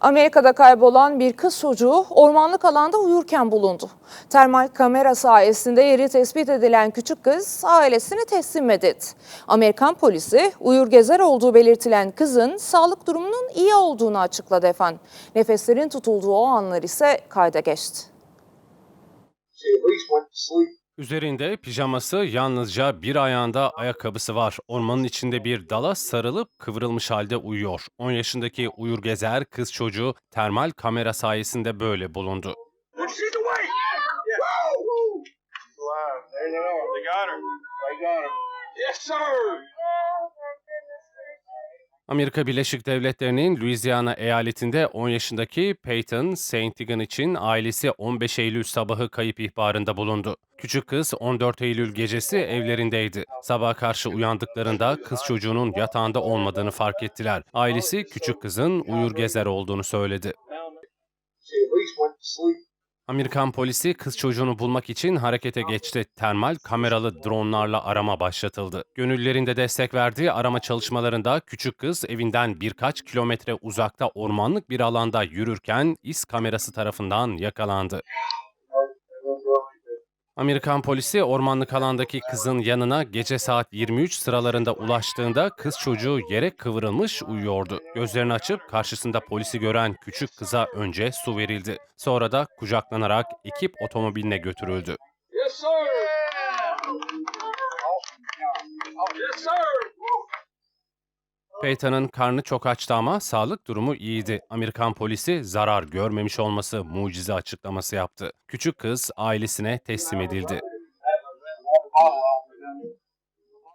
Amerika'da kaybolan bir kız çocuğu ormanlık alanda uyurken bulundu. Termal kamera sayesinde yeri tespit edilen küçük kız ailesini teslim edildi. Amerikan polisi uyur gezer olduğu belirtilen kızın sağlık durumunun iyi olduğunu açıkladı efendim. Nefeslerin tutulduğu o anlar ise kayda geçti. Üzerinde pijaması yalnızca bir ayağında ayakkabısı var. Ormanın içinde bir dala sarılıp kıvrılmış halde uyuyor. 10 yaşındaki uyur gezer kız çocuğu termal kamera sayesinde böyle bulundu. She's awake! Amerika Birleşik Devletleri'nin Louisiana eyaletinde 10 yaşındaki Peyton St. Egan için ailesi 15 Eylül sabahı kayıp ihbarında bulundu. Küçük kız 14 Eylül gecesi evlerindeydi. Sabaha karşı uyandıklarında kız çocuğunun yatağında olmadığını fark ettiler. Ailesi küçük kızın uyur gezer olduğunu söyledi. Amerikan polisi kız çocuğunu bulmak için harekete geçti. Termal kameralı dronlarla arama başlatıldı. Gönüllerinde destek verdiği arama çalışmalarında küçük kız evinden birkaç kilometre uzakta ormanlık bir alanda yürürken iz kamerası tarafından yakalandı. Amerikan polisi ormanlık alandaki kızın yanına gece saat 23 sıralarında ulaştığında kız çocuğu yere kıvrılmış uyuyordu. Gözlerini açıp karşısında polisi gören küçük kıza önce su verildi. Sonra da kucaklanarak ekip otomobiline götürüldü. Yes, sir! Peyton'ın karnı çok açtı ama sağlık durumu iyiydi. Amerikan polisi zarar görmemiş olması mucize açıklaması yaptı. Küçük kız ailesine teslim edildi.